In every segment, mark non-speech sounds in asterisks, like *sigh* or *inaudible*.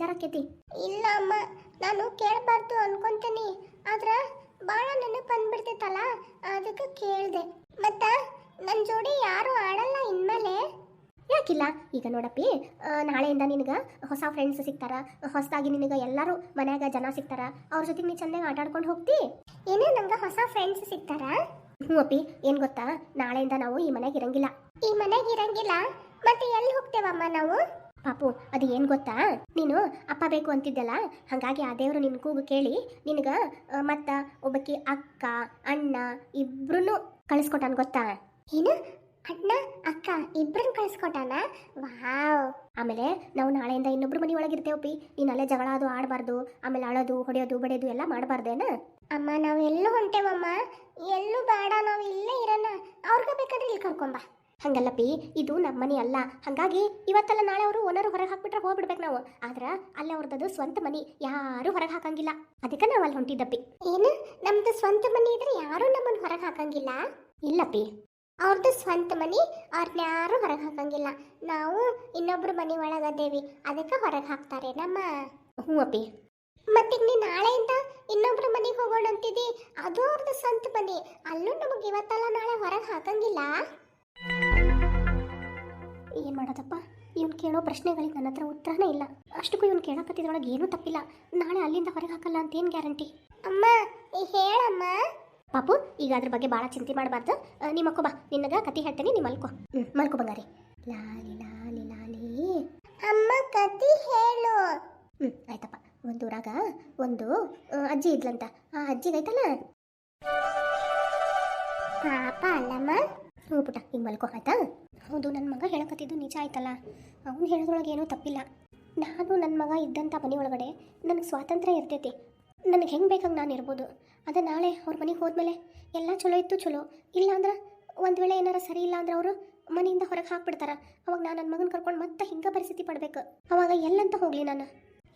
ಬೇಜಾರಾಕೈತಿ. ಇಲ್ಲ ಅಮ್ಮ, ನಾನು ಕೇಳಬಾರ್ದು ಅನ್ಕೊಂತೀನಿ. ಆದ್ರ ಬಾಳ ನೆನಪು ಬಂದ್ಬಿಡ್ತೈತಲ್ಲ, ಅದಕ್ಕೆ ಕೇಳ್ದೆ. ಮತ್ತ ನನ್ನ ಜೋಡಿ ಯಾರು ಆಡಲ್ಲ ಇನ್ಮೇಲೆ? ಯಾಕಿಲ್ಲ? ಈಗ ನೋಡಪ್ಪಿ ನಾಳೆಯಿಂದ ನಿನಗೆ ಹೊಸ ಫ್ರೆಂಡ್ಸ್ ಸಿಗ್ತಾರ. ಹೊಸದಾಗಿ ನಿನಗೆ ಎಲ್ಲರೂ ಮನ್ಯಾಗ ಜನ ಸಿಗ್ತಾರ. ಅವ್ರ ಜೊತೆಗೆ ನೀ ಚೆನ್ನಾಗಿ ಆಟಾಡ್ಕೊಂಡು ಹೋಗ್ತಿ? ಏನೇ ನಂಗ ಹೊಸ ಫ್ರೆಂಡ್ಸ್ ಸಿಗ್ತಾರ? ಹ್ಞೂ ಅಪ್ಪಿ, ಏನು ಗೊತ್ತಾ? ನಾಳೆಯಿಂದ ನಾವು ಈ ಮನೆಗೆ ಇರಂಗಿಲ್ಲ. ಈ ಮನೆಗೆ ಇರಂಗಿಲ್ಲ? ಮತ್ತೆ ಎಲ್ಲಿ ಹೋಗ್ತೇವಮ್ಮ ನಾವು? ಪಾಪು, ಅದು ಏನು ಗೊತ್ತಾ? ನೀನು ಅಪ್ಪ ಬೇಕು ಅಂತಿದ್ದಲ್ಲ? ಹಾಗಾಗಿ ಆ ದೇವರು ನಿನ್ನ ಕೂಗು ಕೇಳಿ ನಿನಗೆ ಮತ್ತ ಒಬ್ಬಕಿ ಅಕ್ಕ, ಅಣ್ಣ ಇಬ್ರು ಕಳಿಸ್ಕೊಟ್ಟಾನ ಗೊತ್ತಾ? ಏನು? ಅಣ್ಣ, ಅಕ್ಕ ಇಬ್ರನ್ನ ಕಳಿಸ್ಕೊಟ್ಟಾನ? ವಾವ್! ಆಮೇಲೆ ನಾವು ನಾಳೆಯಿಂದ ಇನ್ನೊಬ್ರು ಮನೆ ಒಳಗಿರ್ತೇವಪ್ಪಿ ನೀನು ಅಲ್ಲೇ ಜಗಳ ಅದು ಆಡಬಾರ್ದು, ಆಮೇಲೆ ಅಳೋದು, ಹೊಡೆಯೋದು, ಬಡಿಯೋದು ಎಲ್ಲ ಮಾಡಬಾರ್ದೇನ ಅಮ್ಮ ನಾವು ಎಲ್ಲೂ ಹೊಂಟೇವಮ್ಮ. ಎಲ್ಲೂ ಬೇಡ ನಾವು ಇಲ್ಲೇ ಇರೋಣ. ಅವ್ರಿಗೆ ಬೇಕಾದ್ರೆ ಇಲ್ಲಿ ಕರ್ಕೊಂಬ ಹಂಗಲ್ಲಪ್ಪಿ ಇದು ನಮ್ಮ ಮನೆ ಅಲ್ಲ. ಹಾಗಾಗಿ ಇವತ್ತಲ್ಲ ನಾಳೆ ಅವರು ಓನರ್ ಹೊರಗೆ ಹಾಕ್ಬಿಟ್ರೆ ಹೋಗ್ಬಿಡ್ಬೇಕು ನಾವು. ಆದ್ರೆ ಅಲ್ಲಿ ಅವ್ರದ್ದು ಸ್ವಂತ ಮನೆ ಯಾರು ಹೊರಗೆ ಹಾಕಂಗಿಲ್ಲ. ಅದಕ್ಕೆ ನಾವು ಅಲ್ಲಿ ಹೊಂಟಿದ್ದಪ್ಪಿ. ಏನು? ನಮ್ದು ಸ್ವಂತ ಮನೆ ಇದ್ರೆ ಯಾರು ನಮ್ಮನ್ನು ಹೊರಗೆ ಹಾಕಂಗಿಲ್ಲ? ಇಲ್ಲಪ್ಪಿ. ಅವ್ರದ್ದು ಸ್ವಂತ ಮನೆ ಅವ್ರನ್ನ ಯಾರು ಹೊರಗೆ ಹಾಕಂಗಿಲ್ಲ. ನಾವು ಇನ್ನೊಬ್ರು ಮನೆ ಒಳಗದೇವಿ ಅದಕ್ಕೆ ಹೊರಗೆ ಹಾಕ್ತಾರೆ ನಮ್ಮ. ಹ್ಞೂ ಅಪ್ಪಿ. ಮತ್ತೆ ನೀ ನಾಳೆಯಿಂದ ಇನ್ನೊಬ್ರ ಮನೆಗೆ ಹೋಗೋಣ ಅಂತಿದ್ದಿ ಅದು ಅವ್ರದ್ದು ಸ್ವಂತ ಮನೆ. ಅಲ್ಲೂ ನಮಗೆ ಇವತ್ತಲ್ಲ ನಾಳೆ ಹೊರಗೆ ಹಾಕಂಗಿಲ್ಲ? ಏನು ಮಾಡೋದಪ್ಪ? ಇವ್ನು ಕೇಳೋ ಪ್ರಶ್ನೆಗಳಿಗೆ ನನ್ನ ಹತ್ರ ಉತ್ತರನೇ ಇಲ್ಲ. ಅಷ್ಟಕ್ಕೂ ಇವ್ನು ಕೇಳಕತ್ತಿದ್ರೊಳಗೆ ಏನೂ ತಪ್ಪಿಲ್ಲ. ನಾಳೆ ಅಲ್ಲಿಂದ ಹೊರಗೆ ಹಾಕಲ್ಲ ಅಂತ ಏನು ಗ್ಯಾರಂಟಿ? ಅಮ್ಮ ಹೇಳಮ್ಮ. ಪಾಪು ಈಗ ಅದ್ರ ಬಗ್ಗೆ ಭಾಳ ಚಿಂತೆ ಮಾಡಬಾರ್ದು. ನಿಮ್ಮ ಮಕ್ಕೋ ಬಾ. ನಿನ್ನಗ ಕತಿ ಹೇಳ್ತೇನೆ ನೀ ಮಲ್ಕೋ. ಹ್ಞೂ ಮಲ್ಕೋ ಬಂಗಾರಿ. ಲಾಲಿ ಲಾಲಿ ಲಾಲಿ. ಅಮ್ಮ ಕತಿ ಹೇಳು. ಹ್ಞೂ ಆಯ್ತಪ್ಪ. ಒಂದು ಊರಾಗ ಒಂದು ಅಜ್ಜಿ ಇದ್ಲಂತ. ಆ ಅಜ್ಜಿಗೈತಲ್ಲ ಪಾಪ ಅಲ್ಲಮ್ಮ. ಹ್ಞೂ ಪುಟ್ಟ ಹಿಂಗೆ ಮಲ್ಕೋ ಆಯ್ತಾ? ಹೌದು ನನ್ನ ಮಗ ಹೇಳಕತ್ತಿದ್ದು ನಿಜ ಆಯ್ತಲ್ಲ? ಅವನು ಹೇಳೋದ್ರೊಳಗೆ ಏನೂ ತಪ್ಪಿಲ್ಲ. ನಾನು ನನ್ನ ಮಗ ಇದ್ದಂಥ ಮನೆ ಒಳಗಡೆ ನನಗೆ ಸ್ವಾತಂತ್ರ್ಯ ಇರ್ತೈತಿ. ನನಗೆ ಹೆಂಗೆ ಬೇಕಾಗಿ ನಾನು ಇರ್ಬೋದು? ಅದೇ ನಾಳೆ ಅವ್ರ ಮನೆಗೆ ಹೋದ್ಮೇಲೆ ಎಲ್ಲ ಚಲೋ ಇತ್ತು ಚಲೋ. ಇಲ್ಲಾಂದ್ರೆ ಒಂದು ವೇಳೆ ಏನಾರ ಸರಿ ಇಲ್ಲ ಅಂದ್ರೆ ಅವರು ಮನೆಯಿಂದ ಹೊರಗೆ ಹಾಕ್ಬಿಡ್ತಾರೆ. ಅವಾಗ ನಾನು ನನ್ನ ಮಗನ ಕರ್ಕೊಂಡು ಮತ್ತೆ ಹಿಂಗೆ ಪರಿಸ್ಥಿತಿ ಪಡ್ಬೇಕು. ಅವಾಗ ಎಲ್ಲಂತ ಹೋಗಲಿ ನಾನು.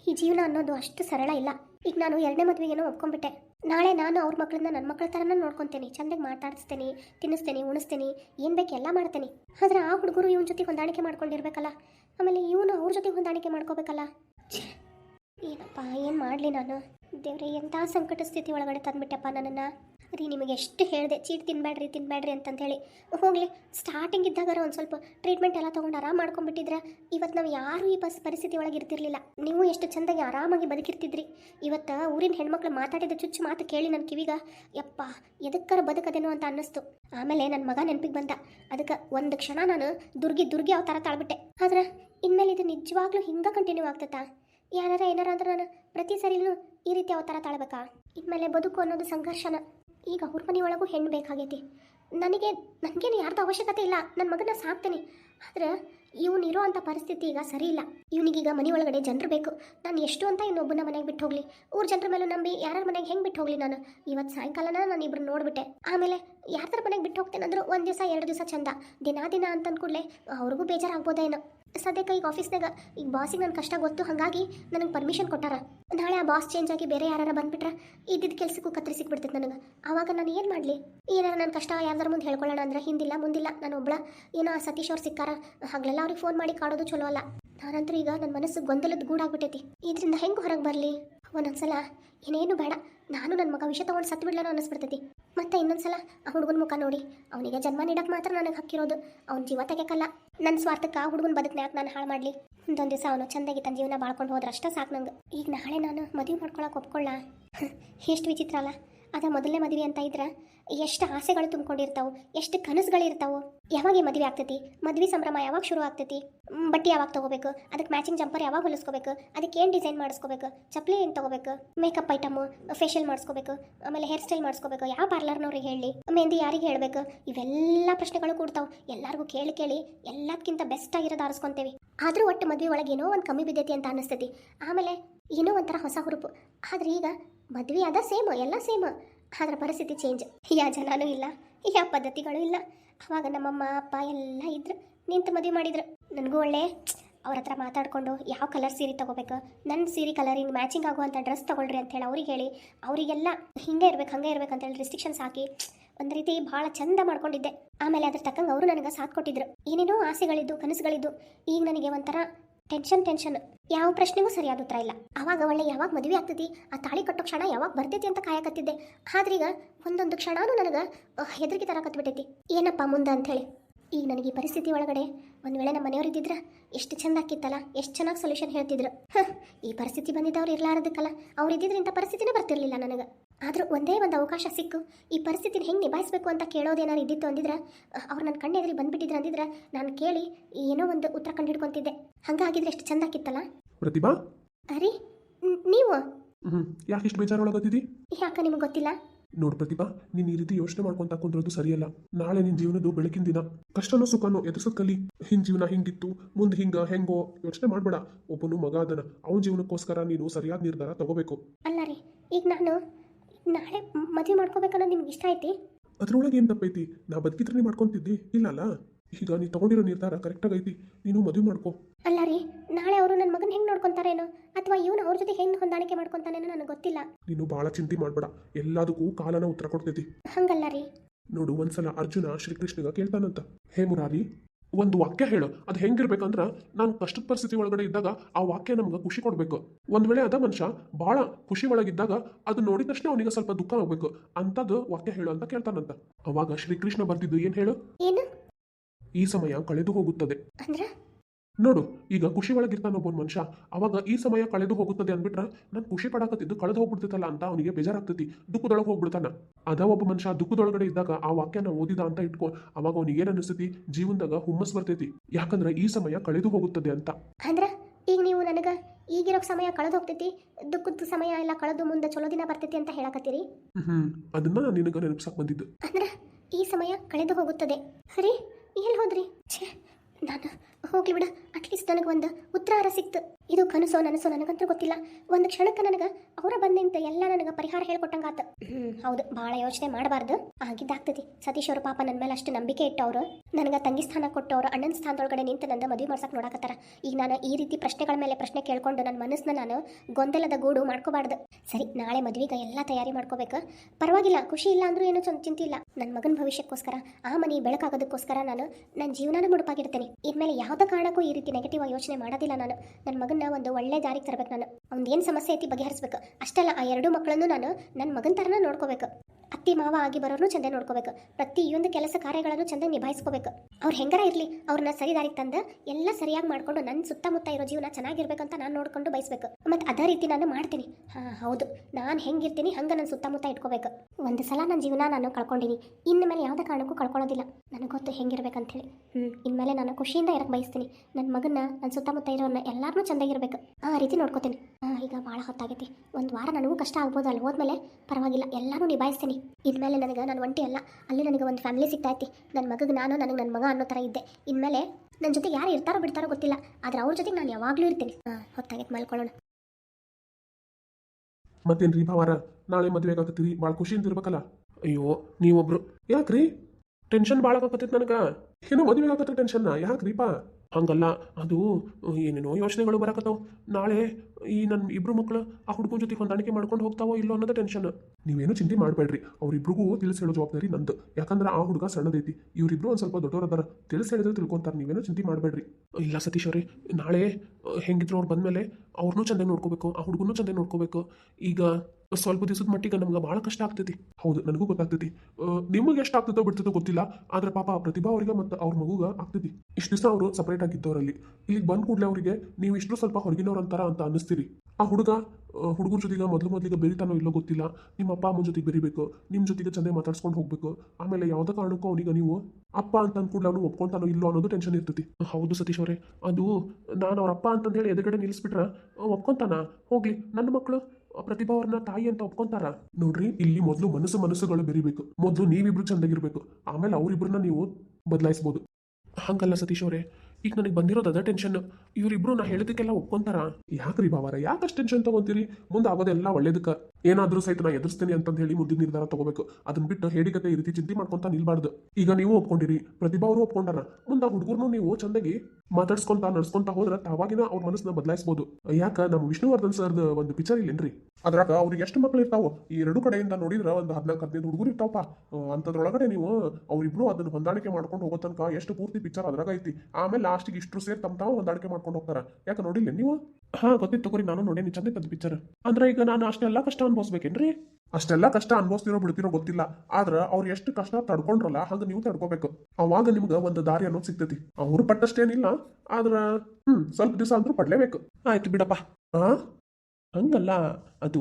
ಈ ಜೀವನ ಅನ್ನೋದು ಅಷ್ಟು ಸರಳ ಇಲ್ಲ. ಈಗ ನಾನು ಎರಡನೇ ಮದುವೆಗೇನೋ ಒಪ್ಕೊಂಡ್ಬಿಟ್ಟೆ. ನಾಳೆ ನಾನು ಅವ್ರ ಮಕ್ಕಳನ್ನ ನನ್ನ ಮಕ್ಕಳ ಥರನ ನೋಡ್ಕೊತೀನಿ. ಚಂದಾಗಿ ಮಾತಾಡಿಸ್ತೀನಿ, ತಿನ್ನಿಸ್ತೀನಿ, ಉಣಿಸ್ತೀನಿ, ಏನು ಬೇಕು ಎಲ್ಲ ಮಾಡ್ತೀನಿ. ಆದರೆ ಆ ಹುಡುಗರು ಇವನ ಜೊತೆ ಹೊಂದಾಣಿಕೆ ಮಾಡ್ಕೊಂಡಿರ್ಬೇಕಲ್ಲ? ಆಮೇಲೆ ಇವನು ಅವ್ರ ಜೊತೆ ಹೊಂದಾಣಿಕೆ ಮಾಡ್ಕೋಬೇಕಲ್ಲ? ಏನಪ್ಪ, ಏನು ಮಾಡಲಿ ನಾನು? ದೇವ್ರೆ, ಎಂಥ ಸಂಕಟ ಸ್ಥಿತಿ ಒಳಗಡೆ ತಂದುಬಿಟ್ಟಪ್ಪ ನನ್ನನ್ನು? ರೀ ನಿಮಗೆ ಎಷ್ಟು ಹೇಳಿದೆ, ಚೀಟ್ ತಿನ್ಬೇಡ್ರಿ ತಿನ್ಬೇಡ್ರಿ ಅಂತಂದೇಳಿ ಹೋಗಲಿ ಸ್ಟಾರ್ಟಿಂಗ್ ಇದ್ದಾಗ ಒಂದು ಸ್ವಲ್ಪ ಟ್ರೀಟ್ಮೆಂಟ್ ಎಲ್ಲ ತೊಗೊಂಡು ಆರಾಮ್ ಮಾಡ್ಕೊಂಡ್ಬಿಟ್ಟಿದ್ರೆ ಇವತ್ತು ನಾವು ಯಾರು ಈ ಬಸ್ ಪರಿಸ್ಥಿತಿ ಒಳಗೆ ಇರ್ತಿರ್ಲಿಲ್ಲ. ನೀವು ಎಷ್ಟು ಚೆಂದಾಗಿ ಆರಾಮಾಗಿ ಬದುಕಿರ್ತಿದ್ರಿ. ಇವತ್ತು ಊರಿನ ಹೆಣ್ಮಕ್ಳು ಮಾತಾಡಿದ ಚುಚ್ಚು ಮಾತು ಕೇಳಿ ನನ್ನ ಕಿವಿಗ, ಯಪ್ಪ, ಎದಕ್ಕಾರ ಬದುಕದೇನೋ ಅಂತ ಅನ್ನಿಸ್ತು. ಆಮೇಲೆ ನನ್ನ ಮಗ ನೆನಪಿಗೆ ಬಂದ. ಅದಕ್ಕೆ ಒಂದು ಕ್ಷಣ ನಾನು ದುರ್ಗಿ ದುರ್ಗಿ ಅವತಾರ ತಾಳ್ಬಿಟ್ಟೆ. ಆದ್ರೆ ಇನ್ಮೇಲೆ ಇದು ನಿಜವಾಗ್ಲೂ ಹಿಂಗೆ ಕಂಟಿನ್ಯೂ ಆಗ್ತೈತಾ ಯಾರಾರ ಏನಾರ ಅಂದ್ರೆ ನಾನು ಪ್ರತಿ ಸರಿನೂ ಈ ರೀತಿ ಅವತಾರ ತಾಳ್ಬೇಕಾ? ಇನ್ಮೇಲೆ ಬದುಕು ಅನ್ನೋದು ಸಂಘರ್ಷನ. ಈಗ ಅವ್ರ ಒಳಗೂ ಹೆಣ್ಣು ಬೇಕಾಗೈತಿ. ನನಗೆ, ನನಗೇನು ಯಾರ್ದು ಅವಶ್ಯಕತೆ ಇಲ್ಲ. ನನ್ನ ಮಗನ ಸಾಕ್ತೇನೆ. ಆದ್ರೆ ಇವನು ಇರೋ ಅಂಥ ಪರಿಸ್ಥಿತಿ ಈಗ ಸರಿ ಇಲ್ಲ. ಇವನಿಗೀಗ ಮನೆ ಒಳಗಡೆ ಜನರು ಬೇಕು. ನಾನು ಎಷ್ಟು ಅಂತ ಇನ್ನೊಬ್ಬನ ಮನೆಗೆ ಬಿಟ್ಟು ಹೋಗಲಿ. ಊರ ಜನರ ಮೇಲೆ ನಂಬಿ ಯಾರ್ಯಾರ ಮನೆಗೆ ಹೆಂಗೆ ಬಿಟ್ಟು ಹೋಗಲಿ ನಾನು? ಇವತ್ತು ಸಾಯಂಕಾಲನ ನಾನು ಇಬ್ಬರು ನೋಡಿಬಿಟ್ಟೆ. ಆಮೇಲೆ ಯಾರ್ದಾರ ಮನೆಗೆ ಬಿಟ್ಟು ಹೋಗ್ತೇನೆ ಅಂದ್ರು ಒಂದು ದಿವಸ, ಎರಡು ದಿವಸ ಚಂದ. ದಿನ ದಿನ ಅಂತ ಕೂಡಲೇ ಅವ್ರಿಗೂ ಬೇಜಾರಾಗ್ಬೋದೇನೋ. ಸದ್ಯಕ್ಕೆ ಈಗ ಆಫೀಸ್ನಾಗ ಈಗ ಬಾಸಿಗೆ ನನ್ನ ಕಷ್ಟ ಗೊತ್ತು, ಹಾಗಾಗಿ ನನಗೆ ಪರ್ಮಿಷನ್ ಕೊಟ್ಟಾರ. ನಾಳೆ ಆ ಬಾಸ್ ಚೇಂಜ್ ಆಗಿ ಬೇರೆ ಯಾರು ಬಂದ್ಬಿಟ್ರೆ ಇದ್ದಿದ್ದ ಕೆಲಸಕ್ಕೂ ಕತ್ರಿ ಸಿಕ್ಬಿಡ್ತೈತೆ ನನಗೆ. ಆವಾಗ ನಾನು ಏನು ಮಾಡಲಿ? ಏನಾರ ನನ್ನ ಕಷ್ಟ ಯಾರ್ದಾರ ಮುಂದೆ ಹೇಳ್ಕೊಳ್ಳೋಣ ಅಂದ್ರೆ ಹಿಂದಿಲ್ಲ, ಮುಂದಿಲ್ಲ, ನಾನು ಒಬ್ಳ. ಏನೋ ಆ ಸತೀಶ್ ಅವ್ರು ಸಿಕ್ಕಾರ. ಹಾಗಲೆಲ್ಲ ಅವ್ರಿಗೆ ಫೋನ್ ಮಾಡಿ ಕಾಡೋದು ಚಲೋ ಅಲ್ಲ. ನಾನಂತೂ ಈಗ ನನ್ನ ಮನಸ್ಸು ಗೊಂದಲದ ಗೂಡಾಗ್ಬಿಟ್ಟೈತಿ. ಇದರಿಂದ ಹೆಂಗೆ ಹೊರಗೆ ಬರಲಿ? ಒಂದೊಂದ್ಸಲ ಏನೇನು ಬೇಡ. ನಾನು ನನ್ನ ಮಗ ವಿಷಯ ತೊಗೊಂಡು ಸತ್ತು ಬಿಡ್ಲೇನೋ ಅನ್ನಿಸ್ಬಿಡ್ತೈತಿ. ಮತ್ತೆ ಇನ್ನೊಂದ್ಸಲ ಆ ಹುಡುಗನ ಮುಖ ನೋಡಿ. ಅವನಿಗೆ ಜನ್ಮ ನೀಡಕ್ಕೆ ಮಾತ್ರ ನನಗೆ ಹಕ್ಕಿರೋದು. ಅವ್ನ ಜೀವ ತೆಗೆಕಲ್ಲ ನನ್ನ ಸ್ವಾರ್ಥಕ್ಕೆ ಆ ಹುಡುಗನ ಬದುಕನ್ನ ಯಾಕೆ ನಾನು ಹಾಳು ಮಾಡಲಿ? ಒಂದೊಂದು ದಿವಸ ಅವನು ಚಂದಾಗಿ ತನ್ನ ಜೀವನ ಬಾಳ್ಕೊಂಡು ಹೋದ್ರೆ ಅಷ್ಟೇ ಸಾಕು ನಂಗೆ. ಈಗ ನಾಳೆ ನಾನು ಮದುವೆ ಮಾಡ್ಕೊಳಕ್ಕೆ ಒಪ್ಕೊಳ್ಳ ಎಷ್ಟು ವಿಚಿತ್ರ ಅಲ್ಲ. ಅದ ಮೊದಲನೇ ಮದುವೆ ಅಂತ ಇದ್ರೆ ಎಷ್ಟು ಆಸೆಗಳು ತುಂಬಿಕೊಂಡಿರ್ತಾವು, ಎಷ್ಟು ಕನಸುಗಳಿರ್ತಾವು. ಯಾವಾಗ ಮದುವೆ ಆಗ್ತೈತಿ? ಮದುವೆ ಸಂಭ್ರಮ ಯಾವಾಗ ಶುರು ಆಗ್ತೈತಿ? ಬಟ್ಟೆ ಯಾವಾಗ ತಗೋಬೇಕು? ಅದಕ್ಕೆ ಮ್ಯಾಚಿಂಗ್ ಜಂಪರ್ ಯಾವಾಗ ಹೊಲಿಸ್ಕೋಬೇಕು? ಅದಕ್ಕೆ ಏನು ಡಿಸೈನ್ ಮಾಡಿಸ್ಕೋಬೇಕು? ಚಪ್ಪಲಿ ಏನು ತಗೋಬೇಕು? ಮೇಕಪ್ ಐಟಮು ಫೇಶಿಯಲ್ ಮಾಡಿಸ್ಕೋಬೇಕು, ಆಮೇಲೆ ಹೇರ್ ಸ್ಟೈಲ್ ಮಾಡಿಸ್ಕೋಬೇಕು. ಯಾವ ಪಾರ್ಲರ್ನವ್ರಿಗೆ ಹೇಳಿ? ಮೆಹಂದಿ ಯಾರಿಗೆ ಹೇಳಬೇಕು? ಇವೆಲ್ಲ ಪ್ರಶ್ನೆಗಳು ಕೂಡ್ತಾವೆ. ಎಲ್ಲರಿಗೂ ಕೇಳಿ ಕೇಳಿ ಎಲ್ಲದಕ್ಕಿಂತ ಬೆಸ್ಟ್ ಆಗಿರೋದು ಆರಿಸ್ಕೊಂತೇವೆ. ಆದರೂ ಒಟ್ಟು ಮದುವೆ ಒಳಗೆ ಏನೋ ಒಂದು ಕಮ್ಮಿ ಬಿದ್ದೈತಿ ಅಂತ ಅನ್ನಿಸ್ತೈತಿ ಆಮೇಲೆ ಏನೋ ಒಂಥರ ಹೊಸ ಹುರುಪು. ಆದ್ರೆ ಈಗ ಮದುವೆ ಅದ ಸೇಮ್ ಎಲ್ಲ ಸೇಮ್ ಆದ್ರೆ ಪರಿಸ್ಥಿತಿ ಚೇಂಜ್ ಯಾವ ಜನನೂ ಇಲ್ಲ ಯಾವ ಪದ್ಧತಿಗಳು ಇಲ್ಲ. ಅವಾಗ ನಮ್ಮಮ್ಮ, ಅಪ್ಪ ಎಲ್ಲ ಇದ್ರು, ನಿಂತು ಮದುವೆ ಮಾಡಿದ್ರು. ನನಗೂ ಒಳ್ಳೆ ಅವ್ರ ಹತ್ರ ಮಾತಾಡಿಕೊಂಡು ಯಾವ ಕಲರ್ ಸೀರೆ ತೊಗೋಬೇಕು? ನನ್ನ ಸೀರೆ ಕಲರಿಂಗ್ ಮ್ಯಾಚಿಂಗ್ ಆಗುವಂಥ ಡ್ರೆಸ್ ತೊಗೊಳ್ರಿ ಅಂತೇಳಿ ಅವ್ರಿಗೆ ಹೇಳಿ, ಅವರಿಗೆಲ್ಲ ಹಿಂಗೆ ಇರ್ಬೇಕು, ಹಂಗೆ ಇರ್ಬೇಕು ಅಂತೇಳಿ ರಿಸ್ಟ್ರಿಕ್ಷನ್ಸ್ ಹಾಕಿ ಒಂದು ರೀತಿ ಭಾಳ ಚಂದ ಮಾಡ್ಕೊಂಡಿದ್ದೆ. ಆಮೇಲೆ ಅದ್ರ ತಕ್ಕಂಗೆ ಅವರು ನನಗೆ ಸಾಥ್ ಕೊಟ್ಟಿದ್ರು. ಏನೇನೋ ಆಸೆಗಳಿದ್ದು, ಕನಸುಗಳಿದ್ದು, ಈಗ ನನಗೆ ಒಂಥರ ಟೆನ್ಷನ್ ಟೆನ್ಷನ್ ಯಾವ ಪ್ರಶ್ನೆಗೂ ಸರಿಯಾದ ಉತ್ತರ ಇಲ್ಲ. ಅವಾಗ ಒಳ್ಳೆ ಯಾವಾಗ ಮದುವೆ ಆಗ್ತೈತಿ, ಆ ತಾಳಿ ಕಟ್ಟೋ ಕ್ಷಣ ಯಾವಾಗ ಬರ್ತೈತಿ ಅಂತ ಕಾಯಕತ್ತಿದ್ದೆ. ಆದ್ರೀಗ ಒಂದೊಂದು ಕ್ಷಣನೂ ನನಗೆ ಹೆದರಿಕೆ ತರಕತ್ಬಿಟ್ಟೈತಿ ಏನಪ್ಪ ಮುಂದೆ ಅಂಥೇಳಿ ಈಗ ನನಗೆ ಈ ಪರಿಸ್ಥಿತಿ ಒಳಗಡೆ ಒಂದು ವೇಳೆ ನಮ್ಮ ಮನೆಯವ್ರು ಇದ್ದಿದ್ರ ಎಷ್ಟು ಚಂದ ಆಕಿತ್ತಲ್ಲ ಎಷ್ಟು ಚೆನ್ನಾಗಿ ಸೊಲ್ಯೂಷನ್ ಹೇಳ್ತಿದ್ರು. ಈ ಪರಿಸ್ಥಿತಿ ಬಂದಿದ್ದವ್ರು ಇರಲಾರದಕ್ಕಲ್ಲ ಅವ್ರು ಇದ್ದಿದ್ರೆ ಇಂಥ ಪರಿಸ್ಥಿತಿನೇ ಬರ್ತಿರ್ಲಿಲ್ಲ ನನಗೆ. ಆದರೂ ಒಂದೇ ಒಂದು ಅವಕಾಶ ಸಿಕ್ಕು ಈ ಪರಿಸ್ಥಿತಿನ ಹೆಂಗೆ ನಿಭಾಯಿಸಬೇಕು ಅಂತ ಕೇಳೋದೇನಾರು ಇದ್ದಿತ್ತು ಅಂದಿದ್ರೆ ಅವ್ರು ನನ್ನ ಕಣ್ಣೆದ್ರಿ ಬಂದ್ಬಿಟ್ಟಿದ್ರು ಅಂದಿದ್ರೆ ನಾನು ಕೇಳಿ ಏನೋ ಒಂದು ಉತ್ತರ ಕಂಡು ಹಂಗಾಗಿದ್ರೆ ಎಷ್ಟು ಚಂದ ಆಕಿತ್ತಲ್ಲ ಪ್ರತಿಭಾ? ಅರಿ ನೀವು? ಯಾಕೆ ಇಷ್ಟು ಯಾಕೆ ನಿಮಗೆ ಗೊತ್ತಿಲ್ಲ? ನೋಡು ಪ್ರತಿಭಾ ನೀನು ಈ ರೀತಿ ಯೋಚನೆ ಮಾಡ್ಕೊಂತ ಕುಂದ್ರದು ಸರಿಯಲ್ಲ. ನಾಳೆ ನಿನ್ನ ಜೀವನದ್ದು ಬೆಳಕಿನ ದಿನ. ಕಷ್ಟನೋ ಸುಖನೋ ಎದುರ್ಸೋದ್ ಕಲಿ. ಹಿಂದ್ ಜೀವನ ಹಿಂಗಿತ್ತು ಮುಂದೆ ಹಿಂಗ ಹೆಂಗೋ ಯೋಚನೆ ಮಾಡ್ಬೇಡ. ಒಬ್ಬನು ಮಗ ಅದನ. ಅವನ ಜೀವನಕ್ಕೋಸ್ಕರ ನೀನು ಸರಿಯಾದ ನಿರ್ಧಾರ ತಗೋಬೇಕು. ಅಲ್ಲ ರೀ ಈಗ ನಾನು ನಾಳೆ ಮದುವೆ ಮಾಡ್ಕೋಬೇಕನ್ನೋದು ನಿಮ್ಗೆ ಇಷ್ಟ ಐತಿ? ಅದ್ರೊಳಗೆ ಏನು ತಪ್ಪೈತಿ? ನಾ ಬದುಕಿದ್ರೆ ನೀ ಇಲ್ಲ ಇಲ್ಲಲ್ಲ? ಈಗ ನೀ ತಗೊಂಡಿರೋ ನಿರ್ಧಾರ ಕರೆಕ್ಟಾಗಿ ಐತಿ ನೀನು ಮದುವೆ ಮಾಡ್ಕೋ. ಅಲ್ಲ ರೀ ನಾಳೆ ಅವರು ನನ್ನ ಮಗನ ಹೆಂಗ್ ನೋಡ್ಕೊಂತಾರೇನೋ ಅಥವಾ ಇವನು ಅವ್ರ ಜೊತೆ ಹೆಂಗೆ ಹೊಂದಾಣಿಕೆ ಮಾಡ್ಕೊಂತಾನೇನೋ ನನಗೆ ಗೊತ್ತಿಲ್ಲ. ನೀನು ಭಾಳ ಚಿಂತೆ ಮಾಡಬೇಡ ಎಲ್ಲದಕ್ಕೂ ಕಾಲನ ಉತ್ತರ ಕೊಡ್ತೈತಿ. ಹಂಗಲ್ಲ ರೀ. ನೋಡು ಒಂದ್ಸಲ ಅರ್ಜುನ ಶ್ರೀಕೃಷ್ಣಗ ಕೇಳ್ತಾನಂತ. ಹೇ ಮುರಾರಿ ಒಂದು ವಾಕ್ಯ ಹೇಳು ಅದು ಹೆಂಗಿರ್ಬೇಕಂದ್ರ ನಾನು ಕಷ್ಟದ ಪರಿಸ್ಥಿತಿ ಒಳಗಡೆ ಇದ್ದಾಗ ಆ ವಾಕ್ಯ ನಮ್ಗೆ ಖುಷಿ ಕೊಡ್ಬೇಕು. ಒಂದ್ ವೇಳೆ ಅದ ಮನುಷ್ಯ ಬಹಳ ಖುಷಿ ಒಳಗಿದ್ದಾಗ ಅದು ನೋಡಿದ ತಕ್ಷಣ ಅವನಿಗೆ ಸ್ವಲ್ಪ ದುಃಖ ಆಗ್ಬೇಕು. ಅಂತದ್ದು ವಾಕ್ಯ ಹೇಳು ಅಂತ ಕೇಳ್ತಾನಂತ. ಅವಾಗ ಶ್ರೀಕೃಷ್ಣ ಬರ್ತಿದ್ದು ಏನ್ ಹೇಳು? ಏನು? ಈ ಸಮಯ ಕಳೆದು ಹೋಗುತ್ತದೆ. ಅಂದ್ರೆ? ನೋಡು ಈಗ ಖುಷಿ ಒಳಗಿರ್ತಾನ ಒಬ್ಬ ಮನುಷ್ಯ. ಅವಾಗ ಈ ಸಮಯ ಕಳೆದು ಹೋಗುತ್ತದೆ ಅಂದ್ಬಿಟ್ರೆ ನಾನು ಖುಷಿ ಪಡಾಕತ್ತಿದ್ದು ಕಳೆದು ಹೋಗ್ಬಿಡ್ತೈತಲ್ಲ ಅಂತ ಅವನಿಗೆ ಬೇಜಾರಾಗ್ತೈತಿ. ದುಃಖದೊಳಗೆ ಹೋಗ್ಬಿಡ್ತಾನ. ಅದ ಒಬ್ಬ ಮನುಷ್ಯ ದುಃಖದೊಳಗಡೆ ಇದ್ದಾಗ ಆ ವಾಕ್ಯನ ಓದಿದ ಅಂತ ಇಟ್ಕೊ. ಅವಾಗ ಅವನಿಗೆ ಏನ್ ಅನಿಸ್ತೈತಿ? ಜೀವನದಾಗ ಹುಮ್ಮಸ್ ಬರ್ತೈತಿ. ಯಾಕಂದ್ರೆ ಈ ಸಮಯ ಕಳೆದು ಹೋಗುತ್ತದೆ ಅಂತ. ಅಂದ್ರೆ? ಈಗ ನೀವು ನನಗೆ ಈಗಿರೋ ಸಮಯ ಕಳೆದು ಹೋಗ್ತೈತಿ ದುಃಖದ ಸಮಯ ಎಲ್ಲ ಕಳೆದು ಮುಂದೆ ಚಲೋ ದಿನ ಬರ್ತೈತಿ ಅಂತ ಹೇಳಕತ್ತೀರಿ? ಹ್ಮ್ ಅದನ್ನ ನಿನಗ ನೆನಪಿಸಕ್ ಬಂದಿದ್ದು. ಅಂದ್ರೆ? ಈ ಸಮಯ ಕಳೆದು ಹೋಗುತ್ತದೆ. ಹರಿ ಎಲ್ಲಿ ಹೋದ್ರಿ? ಛೇ ನಾನು ಹೋಗ್ಲಿ ಬಿಡ. ಅಟ್ಲೀಸ್ಟ್ ನನಗೆ ಒಂದು ಉತ್ತರ ಸಿಕ್ತು. ಇದು ಕನಸೋ ನನಸೋ ನನಗಂತೂ ಗೊತ್ತಿಲ್ಲ. ಒಂದು ಕ್ಷಣಕ್ಕೆ ನನಗೆ ಅವರ ಬಂದಿಂತ ಎಲ್ಲ ನನಗೆ ಪರಿಹಾರ ಹೇಳ್ಕೊಟ್ಟಂಗಾತ. ಹ್ಞೂ ಹೌದು. ಭಾಳ ಯೋಚನೆ ಮಾಡಬಾರ್ದು. ಆಗಿದ್ದಾಗ್ತೈತಿ ಸತೀಶ್ ಅವ್ರ ಪಾಪ ನನ್ನ ಮೇಲೆ ಅಷ್ಟು ನಂಬಿಕೆ ಇಟ್ಟವ್ರು. ನನಗೆ ತಂಗಿ ಸ್ಥಾನ ಕೊಟ್ಟವ್ರು, ಅಣ್ಣನ ಸ್ಥಾನದೊಳಗಡೆ ನಿಂತು ನನ್ನ ಮದುವೆ ಮಾಡ್ಸಕ್ ನೋಡಕತ್ತಾರ. ಈಗ ನಾನು ಈ ರೀತಿ ಪ್ರಶ್ನೆಗಳ ಮೇಲೆ ಪ್ರಶ್ನೆ ಕೇಳ್ಕೊಂಡು ನನ್ನ ಮನಸ್ಸನ್ನ ನಾನು ಗೊಂದಲದ ಗೂಡು ಮಾಡ್ಕೋಬಾರ್ದು. ಸರಿ, ನಾಳೆ ಮದುವೆಗೆ ಎಲ್ಲ ತಯಾರಿ ಮಾಡ್ಕೋಬೇಕು. ಪರವಾಗಿಲ್ಲ, ಖುಷಿ ಇಲ್ಲ ಅಂದ್ರೂ ಏನೂ ಚಿಂತೆ ಇಲ್ಲ. ನನ್ನ ಮಗನ ಭವಿಷ್ಯಕ್ಕೋಸ್ಕರ, ಆ ಮನೆ ಬೆಳಕಾಗೋದಕ್ಕೋಸ್ಕರ ನಾನು ನನ್ನ ಜೀವನಾನ ಮುಡುಪಾಗಿರ್ತೇನೆ ಇನ್ಮೇಲೆ ಯಾವುದೇ ಕಾರಣಕ್ಕೂ ಈ ರೀತಿ ನೆಗೆಟಿವ್ ಯೋಚನೆ ಮಾಡೋದಿಲ್ಲ ನಾನು. ನನ್ನ ಮಗನ ಒಂದು ಒಳ್ಳೆ ದಾರಿಗೆ ತರಬೇಕು ನಾನು. ಅವ್ನು ಏನು ಸಮಸ್ಯೆ ಐತಿ ಬಗೆಹರಿಸ್ಬೇಕು. ಅಷ್ಟಲ್ಲ, ಆ ಎರಡು ಮಕ್ಕಳನ್ನು ನಾನು ನನ್ನ ಮಗನ ಥರನ ನೋಡ್ಕೋಬೇಕು. ಅತ್ತಿ ಮಾವ ಆಗಿ ಬರೋರ್ನು ಚಂದ ನೋಡ್ಕೋಬೇಕು. ಪ್ರತಿಯೊಂದು ಕೆಲಸ ಕಾರ್ಯಗಳನ್ನು ಚಂದ ನಿಭಾಯಿಸ್ಕೋಬೇಕು. ಅವ್ರು ಹೆಂಗಾರ ಇರಲಿ ಅವ್ರನ್ನ ಸರಿದಾರಿಗೆ ತಂದ ಎಲ್ಲ ಸರಿಯಾಗಿ ಮಾಡ್ಕೊಂಡು ನನ್ನ ಸುತ್ತಮುತ್ತ ಇರೋ ಜೀವನ ಚೆನ್ನಾಗಿರ್ಬೇಕಂತ ನಾನು ನೋಡ್ಕೊಂಡು ಬಯಸ್ಬೇಕು ಮತ್ತು ಅದೇ ರೀತಿ ನಾನು ಮಾಡ್ತೀನಿ. ಹಾಂ, ಹೌದು. ನಾನು ಹೆಂಗಿರ್ತೀನಿ, ಹಂಗೆ ನನ್ನ ಸುತ್ತಮುತ್ತ ಇಟ್ಕೋಬೇಕು. ಒಂದು ಸಲ ನನ್ನ ಜೀವನ ನಾನು ಕಳ್ಕೊಂಡಿನಿ. ಇನ್ಮೇಲೆ ಮೇಲೆ ಯಾವುದೇ ಕಾರಣಕ್ಕೂ ಕಳ್ಕೊಳ್ಳೋದಿಲ್ಲ. ನನಗೆ ಗೊತ್ತು ಹೆಂಗಿರ್ಬೇಕಂತೇಳಿ. ಹ್ಞೂ ಇನ್ಮೇಲೆ ನಾನು ಖುಷಿಯಿಂದ ಇರಕ್ಕೆ ಬಯಸ್ತೀನಿ. ನನ್ನ ಮಗನ ನನ್ನ ಸುತ್ತಮುತ್ತ ಇರೋನ್ನ ಎಲ್ಲಾರನ್ನೂ ಚೆಂದಾಗಿರ್ಬೇಕು ಆ ರೀತಿ ನೋಡ್ಕೋತೀನಿ. ಈಗ ಭಾಳ ಹೊತ್ತಾಗೈತಿ. ಒಂದು ವಾರ ನನಗೂ ಕಷ್ಟ ಆಗ್ಬೋದು ಅಲ್ಲಿ ಹೋದ್ಮೇಲೆ ಪರವಾಗಿಲ್ಲ. ಎಲ್ಲನೂ ನಿಭಾಯಿಸ್ತೀನಿ. ಇನ್ಮೇಲೆ ನನಗೆ ನಾನು ಒಂಟಿ ಅಲ್ಲ, ಅಲ್ಲಿ ನನಗೆ ಒಂದು ಫ್ಯಾಮಿಲಿ ಸಿಗ್ತೈತಿ ನನ್ನ ಮಗಗೆ ನಾನು, ನನಗೆ ನನ್ನ ಮಗ ಅನ್ನೋ ಥರ ಇದ್ದೆ. ಇನ್ಮೇಲೆ ನನ್ನ ಜೊತೆ ಯಾರು ಇರ್ತಾರೋ ಬಿಡ್ತಾರೋ ಗೊತ್ತಿಲ್ಲ, ಆದರೆ ಅವ್ರ ಜೊತೆಗೆ ನಾನು ಯಾವಾಗಲೂ ಇರ್ತೀನಿ. ಹಾಂ ಹೊತ್ತಾಗೈತೆ ಮಲ್ಕೊಳ್ಳೋಣ. ಮತ್ತೇನ್ರಿ ಭಾವಾರ? ನಾಳೆ ಮದುವೆ ಆಗತ್ತೀರಿ ಭಾಳ ಖುಷಿಯಿಂದ ಇರ್ಬೇಕಲ್ಲ? ಅಯ್ಯೋ, ನೀವೊಬ್ರು. ಯಾಕ್ರಿ? ಟೆನ್ಷನ್ ಭಾಳ ಆಗತ್ತೈತಿ ನನಗೆ. ಏನೋ ಮದುವೆ ಆಗತ್ತೆ ಟೆನ್ಷನ್ನ ಯಾಕ್ರಿಪಾ? ಹಂಗಲ್ಲ. ಅದು ಏನೇನೋ ಯೋಚನೆಗಳು ಬರಕತ್ತಾವ. ನಾಳೆ ಈ ನನ್ನ ಇಬ್ಬರು ಮಕ್ಕಳು ಆ ಹುಡುಗನ ಜೊತೆ ಹೊಂದಾಣಿಕೆ ಮಾಡ್ಕೊಂಡು ಹೋಗ್ತಾವೋ ಇಲ್ಲೋ ಅನ್ನೋದು ಟೆನ್ಷನ್ ನೀವೇನು ಚಿಂತೆ ಮಾಡಬೇಡ್ರಿ. ಅವರಿಬ್ರಿಗೂ ತಿಳಿಸಿ ಹೇಳೋ ಜವಾಬ್ದಾರಿ ನಂದು. ಯಾಕಂದ್ರೆ ಆ ಹುಡುಗ ಸಣ್ಣದೈತಿ. ಇವರಿಬ್ರು ಒಂದು ಸ್ವಲ್ಪ ದೊಡ್ಡವರದಾರ ತಿಳಿಸಿ ಹೇಳಿದ್ರೆ ತಿಳ್ಕೊತಾರೆ. ನೀವೇನು ಚಿಂತೆ ಮಾಡಬೇಡ್ರಿ. ಇಲ್ಲ ಸತೀಶ್ ಅವ್ರಿ, ನಾಳೆ, ಹೆಂಗಿದ್ರು ಅವ್ರು ಬಂದಮೇಲೆ ಅವ್ರನ್ನೂ ಚಂದ ನೋಡ್ಕೋಬೇಕು, ಆ ಹುಡುಗನೂ ಚಂದ ನೋಡ್ಕೋಬೇಕು. ಈಗ ಸ್ವಲ್ಪ ದಿವಸದ ಮಟ್ಟಿಗೆ ನಮ್ಗೆ ಭಾಳ ಕಷ್ಟ ಆಗ್ತೈತಿ. ಹೌದು, ನನಗೂ ಗೊತ್ತಾಗ್ತೈತಿ. ನಿಮಗೆ ಎಷ್ಟು ಆಗ್ತದೋ ಬಿಡ್ತದೋ ಗೊತ್ತಿಲ್ಲ, ಆದ್ರೆ ಪಾಪ ಪ್ರತಿಭಾ ಅವರಿಗೆ ಮತ್ತು ಅವ್ರ ಮಗುಗೆ ಆಗ್ತೈತಿ. ಇಷ್ಟು ದಿವಸ ಅವರು ಸಪ್ರೇಟ್ ಆಗಿದ್ದವರಲ್ಲಿ. ಇಲ್ಲಿಗೆ ಬಂದ ಕೂಡಲೇ ಅವರಿಗೆ ನೀವು ಇಷ್ಟು ಸ್ವಲ್ಪ ಹೊರಗಿನವ್ರ ಅಂತಾರ ಅಂತ ಅನ್ನಿಸ್ತೀರಿ. ಆ ಹುಡುಗ ಹುಡುಗರ ಜೊತೆಗೆ ಮೊದಲು ಮೊದಲಿಗೆ ಬೆರಿತಾನೋ ಇಲ್ಲೋ ಗೊತ್ತಿಲ್ಲ. ನಿಮ್ಮ ಅಪ್ಪ, ಅಮ್ಮನ ಜೊತೆಗೆ ಬೆರಿಬೇಕು ನಿಮ್ಮ ಜೊತೆಗೆ ಚಂದ ಮಾತಾಡ್ಸ್ಕೊಂಡು ಹೋಗ್ಬೇಕು. ಆಮೇಲೆ ಯಾವುದೇ ಕಾರಣಕ್ಕೂ ಅವನಿಗೆ ನೀವು ಅಪ್ಪ ಅಂತ ಅಂದ್ಕೊಂಡು ಅವನು ಒಪ್ಕೊಂತಾನೋ ಇಲ್ಲೋ ಅನ್ನೋದು ಟೆನ್ಷನ್ ಇರ್ತೈತಿ. ಹೌದು ಸತೀಶ್ ಅವರೇ. ಅದು ನಾನು ಅವ್ರ ಅಪ್ಪ ಅಂತಂದು ಹೇಳಿ ಎದುರುಗಡೆ ನಿಲ್ಲಿಸ್ಬಿಟ್ರೆ ಒಪ್ಕೊಂತಾನ? ಹೋಗ್ಲಿ, ನನ್ನ ಮಕ್ಕಳು ಪ್ರತಿಭಾ ಅವ್ರನ್ನ ತಾಯಿ ಅಂತ ಒಪ್ಕೊಂತಾರ. ನೋಡ್ರಿ, ಇಲ್ಲಿ ಮೊದಲು ಮನಸ್ಸು ಮನಸ್ಸುಗಳು ಬೆರಿಬೇಕು. ಮೊದಲು ನೀವಿಬ್ರು ಚಂದಾಗಿರ್ಬೇಕು. ಆಮೇಲೆ ಅವರಿಬ್ರನ್ನ ನೀವು ಬದಲಾಯಿಸ್ಬೋದು. ಹಂಗಲ್ಲ ಸತೀಶ್ ಅವರೇ. ಈಗ ನನಗೆ ಬಂದಿರೋದು ಅದ ಟೆನ್ಷನ್ ಇವರಿಬ್ರು ನಾ ಹೇಳಿದಕ್ಕೆಲ್ಲ ಒಪ್ಕೊಂತಾರ. ಯಾಕ್ರಿ ಬಾವಾರ? ಯಾಕಷ್ಟು ಟೆನ್ಷನ್ ತಗೊಂತೀರಿ? ಮುಂದೆ ಆಗೋದೆಲ್ಲ ಒಳ್ಳೇದಕ್ಕೆ. ಏನಾದ್ರೂ ಸಹಿತ ನಾ ಎದುರಿಸ್ತೇನೆ ಅಂತ ಹೇಳಿ ಮುಂದಿನ ನಿರ್ಧಾರ ತಗೋಬೇಕು. ಅದನ್ನ ಬಿಟ್ಟು ಹೇಳಿಕತೆ ಈ ರೀತಿ ಚಿಂತೆ ಮಾಡ್ಕೊಂತ ನಿಲ್ಬಾರ್ದು. ಈಗ ನೀವು ಒಪ್ಕೊಂಡಿರಿ, ಪ್ರತಿಭಾ ಅವರು ಒಪ್ಕೊಂಡಾರ. ಮುಂದೆ ಹುಡುಗರ್ನು ನೀವು ಚಂದಾಗಿ ಮಾತಾಡ್ಸ್ಕೊಂತ, ನಡ್ಸ್ಕೊಂತ ಹೋದ್ರೆ ತಾವಾಗಿನ ಅವ್ರ ಮನಸ್ಸನ್ನ ಬದಲಾಯಿಸಬಹುದು ಯಾಕ, ನಮ್ಮ ವಿಷ್ಣುವರ್ಧನ್ ಸರ್ದ ಒಂದು ಪಿಕ್ಚರ್ ಇಲ್ಲೇನ್ರಿ? ಅದ್ರಾಗ ಅವ್ರಿಗೆ ಎಷ್ಟು ಮಕ್ಳು ಇರ್ತಾವ, ಈ ಎರಡು ಕಡೆಯಿಂದ ನೋಡಿದ್ರ ಒಂದು ಹದಿನಾಲ್ಕು, ಹದಿನೈದು ಹುಡುಗರು ಇರ್ತಾವಪ್ಪ. ಅಂತದ್ರೊಳಗಡೆ ನೀವು ಅವ್ರಿಬ್ರು ಅದನ್ನ ಹೊಂದಾಣಿಕೆ ಮಾಡ್ಕೊಂಡು ಹೋಗೋ ತನಕ ಎಷ್ಟು ಪೂರ್ತಿ ಪಿಕ್ಚರ್ ಅದ್ರಾಗ ಐತಿ. ಆಮೇಲೆ ಲಾಸ್ಟಿಗೆ ಇಷ್ಟು ಸೇರಿ ತಮ್ಮ ತಾವು ಹೊಂದಾಣಿಕೆ ಮಾಡ್ಕೊಂಡು ಹೋಗ್ತಾರ. ಯಾಕೆ ನೋಡಿಲ್ಲ ನೀವು? ಹಾ, ಗೊತ್ತಿತ್ತು ತಗೋರಿ, ನಾನು ನೋಡೇನಿ ಚಂದ ಇತ್ತದ ಪಿಕ್ಚರ್. ಅಂದ್ರೆ ಈಗ ನಾನು ಅಷ್ಟೆಲ್ಲ ಕಷ್ಟ ಅನ್ಭವಿಸ್ಬೇಕೇನ್ರಿ? ಅಷ್ಟೆಲ್ಲ ಕಷ್ಟ ಅನ್ಭವಿಸ್ತಿರೋ ಬಿಡ್ತಿರೋ ಗೊತ್ತಿಲ್ಲ. ಆದ್ರ ಅವ್ರು ಎಷ್ಟು ಕಷ್ಟ ತಡ್ಕೊಂಡ್ರಲ್ಲ, ಹಂಗ ನೀವು ತಡ್ಕೋಬೇಕು. ಅವಾಗ ನಿಮ್ಗೆ ಒಂದು ದಾರಿ ಅನ್ನೋದು ಸಿಗ್ತೈತಿ. ಅವ್ರು ಪಟ್ಟಷ್ಟೇನಿಲ್ಲ, ಆದ್ರ ಹ್ಮ್, ಸ್ವಲ್ಪ ದಿವಸ ಅಂದ್ರೂ ಪಡ್ಲೇಬೇಕು. ಆಯ್ತು ಬಿಡಪ್ಪ. ಹಂಗಲ್ಲ. ಅದು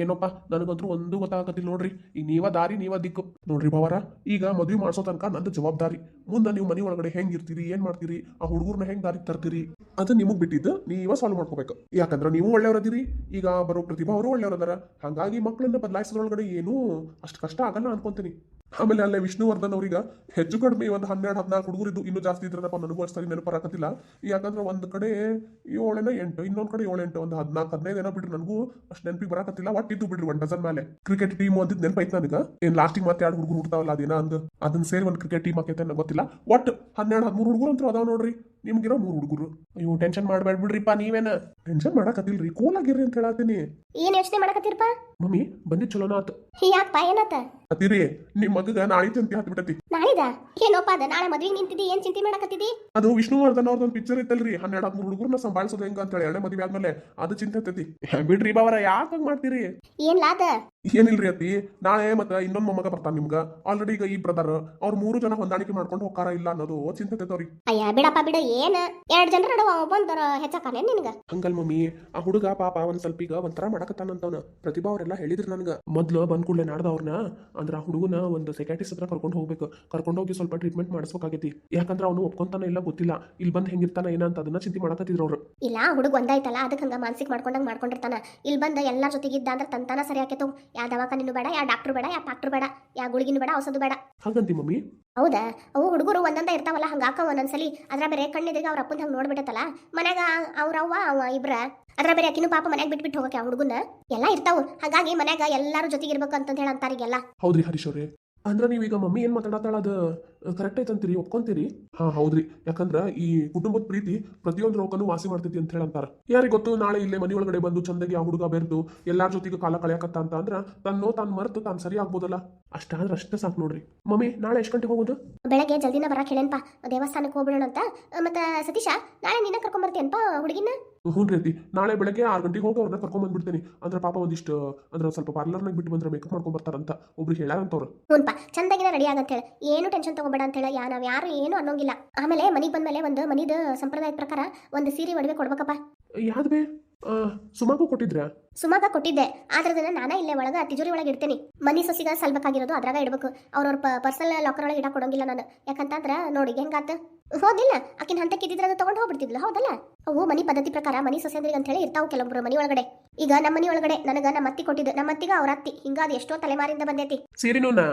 ಏನೋಪ್ಪ, ನನಗಂತೂ ಒಂದು ಗೊತ್ತಾಗತ್ತಿಲ್ಲ ನೋಡ್ರಿ. ಈಗ ನೀವ ದಾರಿ, ನೀವ ದಿಕ್ಕು. ನೋಡ್ರಿ ಬಾವರ ಈಗ ಮದುವೆ ಮಾಡಿಸೋ ತನಕ ನಂದು ಜವಾಬ್ದಾರಿ. ಮುಂದೆ ನೀವು ಮನೆ ಒಳಗಡೆ ಹೆಂಗಿರ್ತೀರಿ ಏನ್ ಮಾಡ್ತೀರಿ, ಆ ಹುಡುಗರ್ನ ಹೆಂಗ್ ದಾರಿ ತರ್ತೀರಿ, ಅದು ನಿಮಗ್ ಬಿಟ್ಟಿದ್ದು ನೀವ ಸಾಲ್ವ್ ಮಾಡ್ಕೋಬೇಕು. ಯಾಕಂದ್ರೆ ನೀವು ಒಳ್ಳೆಯವರದಿರಿ ಈಗ ಬರೋ ಪ್ರತಿಭಾ ಅವರು ಒಳ್ಳೆಯವರದಾರ ಹಾಗಾಗಿ ಮಕ್ಕಳನ್ನ ಬದಲಾಯಿಸೋದ್ರೊಳಗಡೆ ಏನೂ ಅಷ್ಟು ಕಷ್ಟ ಆಗಲ್ಲ ಅನ್ಕೊಂತೀನಿ. ಆಮೇಲೆ ಅಲ್ಲೇ ವಿಷ್ಣುವರ್ಧನ್ ಅವ್ರಿಗೆ ಹೆಚ್ಚು ಕಡಿಮೆ ಒಂದು ಹನ್ನೆರಡು, ಹದಿನಾಲ್ಕು ಹುಡುಗರಿದ್ದು ಇನ್ನೂ ಜಾಸ್ತಿ ಇದ್ರಪ್ಪ ನನಗೂ ಅಷ್ಟು ಸರಿ ನೆನಪರಾಕತ್ತಿಲ್ಲ ಯಾಕಂದ್ರೆ ಒಂದು ಕಡೆ ಏಳೆನ ಎಂಟು, ಇನ್ನೊಂದು ಕಡೆ ಏಳು ಎಂಟು ಒಂದು ಹದಿನಾಲ್ಕು, ಹದಿನೈದು ಏನೋ ಬಿಡ್ರಿ ನನಗೂ ಅಷ್ಟು ನೆನಪಿಗೆ ಬರಾಕತ್ತಿಲ್ಲ ಒಟ್ಟು ಇದ್ದು ಬಿಡ್ರಿ ಒಂದು ಡಜನ್ ಮೇಲೆ. ಕ್ರಿಕೆಟ್ ಟೀಮ್ ಅಂದಿದ್ದು ನೆನಪೈತೆ ನನಗ. ಏನು ಲಾಸ್ಟಿಗೆ ಮತ್ತೆ ಎರಡು ಹುಡುಗರು ಹುಡ್ತಾವಲ್ಲ ಅದೇನ ಅಂದು. ಅದನ್ನ ಸೇರಿ ಒಂದು ಕ್ರಿಕೆಟ್ ಟೀಮ್ ಆಕೈತೆ ನನಗೆ ಗೊತ್ತಿಲ್ಲ. ಒಟ್ಟು ಹನ್ನೆರಡು, ಹದಿಮೂರು ಹುಡುಗರು ಅಂತೂ ಅದಾವ ನೋಡ್ರಿ. ನಿಮ್ಗಿರೋ ಮೂರು ಹುಡುಗರು. ಅಯ್ಯೋ ಟೆನ್ಷನ್ ಮಾಡಬೇಡ ಬಿಡ್ರಿಪ್ಪ ನೀವೇನ? ಟೆನ್ಷನ್ ಮಾಡಕತ್ತಿಲ್ರಿ ಕೂಲ್ ಆಗಿರ್ರಿ ಅಂತ ಹೇಳತ್ತೀನಿ ಏನ್ ಯೋಚನೆ ಮಾಡಕತ್ತೀರಪ್ಪ ಮಮ್ಮಿ ಬಂದಿ ಚಲೋನ ಆತು. ಯಾಕಪ್ಪ ಏನತ್ತ ಅತ್ತಿರಿ ನಿಮ್ಮ ಮಗಗ ನಾಳೆ ತಂತಿ ಹತ್ ಬಿಟ್ಟತಿ ನಾಳಿದ ಏನೋಪ್ಪ ಅದ? ನಾಳೆ ಮದ್ವೆಗೆ ನಿಂತಿದ್ದಿ ಏನು ಚಿಂತೆ ಮಾಡಕತ್ತಿದ್ದಿ ಅದು ವಿಷ್ಣುವರ್ಧನ್ ಅವ್ರದೊಂದು ಪಿಕ್ಚರ್ ಇತ್ತಲ್ರಿ. ಹನ್ನೆರಡು ಹದಿಮೂರು ಹುಡುಗರನ್ನ ಸಂಭಾಳಿಸೋದು ಹೆಂಗ ಅಂತ ಹೇಳಿ ಎರಡನೇ ಮದುವೆ ಆದ್ಮೇಲೆ. ಅದು ಚಿಂತೆ ಇರ್ತೈತಿ *laughs* ಬಿಡ್ರಿ ಬಾವರ ಯಾಕೆ ಹಂಗ್ ಮಾಡ್ತೀರಿ? ಏನ್ ಲಾದ ಏನಿಲ್ರಿ ಅತ್ತಿ? ನಾಳೆ ಮತ್ತೆ ಇನ್ನೊಂದ್ ಮೊಮ್ಮಗ ಬರ್ತಾನ ನಿಮ್ಗ. ಆಲ್ರೆಡಿ ಈಗ ಈ ಬ್ರದರ್ ಅವ್ರ ಮೂರು ಜನ ಹೊಂದಾಣಿಕೆ ಮಾಡ್ಕೊಂಡು ಹೋಗಾರ ಇಲ್ಲ ಅನ್ನೋದು ಚಿಂತೆ ಹತ್ತೈತವ್ರಿ ಅಯ್ಯ ಬಿಡಪ್ಪ ಬಿಡ ಏನ? ಎರಡು ಜನರ ನಡುವ ಒಬ್ಬಂದರ ಹೆಚ್ಚಕಾನೆ ನಿನ್ಗ? ಹಂಗಲ್ ಮಮ್ಮಿ ಆ ಹುಡುಗ ಪಾಪ ಒಂದ್ ಸ್ವಲ್ಪ ಈಗ ಒಂಥರ ಮಾಡಕತ್ತಾನಂತವ್ನ ಪ್ರತಿಭಾ ಅವರೆಲ್ಲ ಹೇಳಿದ್ರು ನನ್ಗ. ಮೊದ್ಲು ಬಂದ್ ಕೂಡಲೇ ನಾಡ್ದ ಅವ್ರನ್ನ ಅಂದ್ರ ಆ ಹುಡುಗನ ಒಂದು ಸೆಕ್ಯಾಟಿಸ್ ಹತ್ರ ಕರ್ಕೊಂಡು ಹೋಗ್ಬೇಕು. ಕರ್ಕೊಂಡು ಹೋಗಿ ಸ್ವಲ್ಪ ಟ್ರೀಟ್ಮೆಂಟ್ ಮಾಡಿಸ್ಬೇಕಾಗೈತಿ. ಯಾಕಂದ್ರ ಅವನು ಒಪ್ಕೊಂತಾನ ಇಲ್ಲ ಗೊತ್ತಿಲ್ಲ. ಇಲ್ಲಿ ಬಂದ್ ಹೆಂಗಿರ್ತಾನ ಏನಂತ ಅದನ್ನ ಚಿಂತೆ ಮಾಡಕತ್ತಿದ್ರು ಅವ್ರು. ಇಲ್ಲ ಹುಡುಗ ಒಂದಾಯ್ತಲ್ಲ ಅದಕ್ಕೆ ಹಂಗ ಮಾನಸಿಕ ಮಾಡ್ಕೊಂಡಂಗ ಮಾಡ್ಕೊಂಡಿರ್ತಾನ. ಇಲ್ಲಿ ಬಂದ ಎಲ್ಲರ ಜೊತೆಗಿದ್ದ ಅಂದ್ರೆ ತಂತಾನ ಸರಿ ಆಕೇತು ಯಾ ದವಾಖಾನಿನೂ ಬೇಡ ಯಾ ಡಾಕ್ಟ್ರು ಬೇಡ ಯಾ ಡಾಕ್ಟ್ರು ಬೇಡ ಯಾ ಗುಳಿಗಿನೂ ಬೇಡ ಔಷಧ ಬೇಡ. ಹಾಗಂತಿ ಮಮ್ಮಿ? ಹೌದಾ? ಅವು ಹುಡುಗರು ಒಂದೊಂದ ಇರ್ತಾವಲ್ಲ ಹಂಗಾಕ ಒಂದೊಂದ್ಸಲಿ. ಅದ್ರ ಬೇರೆ ಕಣ್ಣಿದ್ರಿಗೆ ಅವ್ರ ಅಪ್ಪನ ಹಂಗ ನೋಡ್ಬಿಟ್ಟತಲ್ಲ. ಮನ್ಯಾಗ ಅವ್ರ ಅವ್ವ ಅವ ಇಬ್ರ. ಅದ್ರ ಬೇರೆ ಅಕ್ಕಿನೂ ಪಾಪ ಮನ್ಯಾಗ ಬಿಟ್ಬಿಟ್ಟು ಹೋಗಕ್ಕೆ ಆ ಹುಡುಗನ ಎಲ್ಲ ಇರ್ತಾವು. ಹಾಗಾಗಿ ಮನ್ಯಾಗ ಎಲ್ಲಾರು ಜೊತೆಗೆ ಇರ್ಬೇಕು ಅಂತ ಹೇಳಿ ಅಂತಾರಿಗೆಲ್ಲ ಹೌದ್ರಿ ಹರೀಶ್ ಅವ್ರೆ. ಅಂದ್ರ ನೀವೀಗ ಮಮ್ಮಿ ಏನು ಮಾತಾಡತ್ತಾಳ? ಅದು ಕರೆಕ್ಟ್ ಐತಂತೀರಿ ಒಪ್ಕೊಂತೀರಿ? ಹಾ, ಹೌದ್ರಿ. ಯಾಕಂದ್ರ ಈ ಕುಟುಂಬದ ಪ್ರೀತಿ ಪ್ರತಿಯೊಂದು ರೋಗನು ವಾಸಿ ಮಾಡ್ತೈತಿ ಅಂತ ಹೇಳಂತಾರ. ಯಾರಿಗೆ ಗೊತ್ತು? ನಾಳೆ ಇಲ್ಲೇ ಮನಿ ಒಳಗಡೆ ಬಂದು ಚಂದಾಗಿ ಆ ಹುಡುಗ ಬೆರೆದು ಎಲ್ಲಾರ ಜೊತೆಗೆ ಕಾಲ ಕಳೆಯಕತ್ತ ಅಂತ ಅಂದ್ರ ತನ್ನೋ ತಾನು ಮರೆತು ತಾನು ಸರಿ ಆಗ್ಬೋದಲ್ಲ? ಅಷ್ಟಾದ್ರೆ ಅಷ್ಟೇ ಸಾಕು ನೋಡ್ರಿ. ಮಮ್ಮಿ, ನಾಳೆ ಎಷ್ಟು ಗಂಟೆಗೆ ಹೋಗೋದು? ಬೆಳಗ್ಗೆ ಜಲ್ದಿನ ಬರಕ್ಕೆ ಹೇಳೇನಪ್ಪ ದೇವಸ್ಥಾನಕ್ಕೆ ಹೋಗ್ಬಿಡೋಣ ಅಂತ ಮತ್ತೆ ಸತೀಶ, ನಾಳೆ ನಿನ್ನ ಕರ್ಕೊಂಬರ್ತೀಯನ್ಪ ಹುಡುಗಿನ? ಹ್ಞೂ ರೀತಿ ನಾಳೆ ಬೆಳಗ್ಗೆ ಆರು ಗಂಟೆಗೆ ಹೋಗಿ ಅವ್ರನ್ನ ಕರ್ಕೊಂಡ್ ಬಂದ್ಬಿಡ್ತೀನಿ. ಅಂದ್ರೆ ಪಾಪ ಒಂದಿಷ್ಟು ಅಂದ್ರೆ ಸ್ವಲ್ಪ ಪಾರ್ಲರ್ನಾಗ ಬಿಟ್ಟು ಬಂದ್ರೆ ಮೇಕಪ್ ಮಾಡ್ಕೊಂಡ್ ಬರ್ತಾರಂತ ಒಬ್ರು ಹೇಳಾರಂತವ್ರು ಹ್ಞೂನ್ಪ ಚಂದಾಗಿನ ರೆಡಿ ಆಗಂತ ಹೇಳಿ. ಏನು ಟೆನ್ಷನ್ ತಗೋಬೇಡ ಅಂತ ಹೇಳಿ. ಯಾ ನಾವ್ ಯಾರು ಏನು ಅನ್ನೋಂಗಿಲ್ಲ. ಆಮೇಲೆ ಮನೆಗೆ ಬಂದ್ಮೇಲೆ ಒಂದು ಮನಿದ ಸಂಪ್ರದಾಯದ ಪ್ರಕಾರ ಒಂದು ಸೀರೆ ಒಡವೆ ಕೊಡ್ಬೇಕಪ್ಪ. ಯಾವ್ದು ಬೇ? ಸುಮಾಗೂ ಕೊಟ್ಟಿದ್ರಾ? ಸುಮಾಗ ಕೊಟ್ಟಿದ್ದೆ. ಆದ್ರೆ ಅದನ್ನ ನಾನ ಇಲ್ಲೇ ಒಳಗ ತಿಜೋರಿ ಒಳಗೆ ಇಡ್ತೇನೆ. ಮನಿ ಸೊಸಿಗ ಸಲ್ಬೇಕಾಗಿರೋದು ಅದ್ರಾಗ ಇಡ್ಬೇಕು. ಅವ್ರವ್ರ ಪರ್ಸನಲ್ ಲಾಕರ್ ಒಳಗೆ ಇಡಕ್ ಕೊಡಂಗಿಲ್ಲ ನಾನು. ಯಾಕಂತಂದ್ರ ನೋಡಿ ಹೆಂಗಾತ ಹೋದಿಲ್ಲ ಆಕಿನ ಹಂತಕ್ಕೆ ಇದ್ದಿದ್ರೆ ಅದು ತಗೊಂಡು ಹೋಗ್ಬಿಡ್ತಿದ್ಲು. ಹೌದಲ್ಲ? ಅವು ಮನಿ ಪದ್ಧತಿ ಪ್ರಕಾರ ಮನಿ ಸೊಸೆಂದ್ರಿಗೆ ಅಂತ ಹೇಳಿ ಇರ್ತಾವು ಕೆಲವೊಬ್ರು ಮನಿ ಒಳಗಡೆ. ಈಗ ನಮ್ಮ ಮನಿ ಒಳಗಡೆ ನನಗ ನಮ್ಮ ಅತ್ತಿ ಕೊಟ್ಟಿದ್ದು ನಮ್ಮ ಅತ್ತಿಗ ಅವ್ರ ಅತ್ತಿ. ಹಿಂಗಾದ ಎಷ್ಟೋ ತಲೆಮಾರಿಂದ ಬಂದೈತಿ. ಸೀರೆನೂನಾ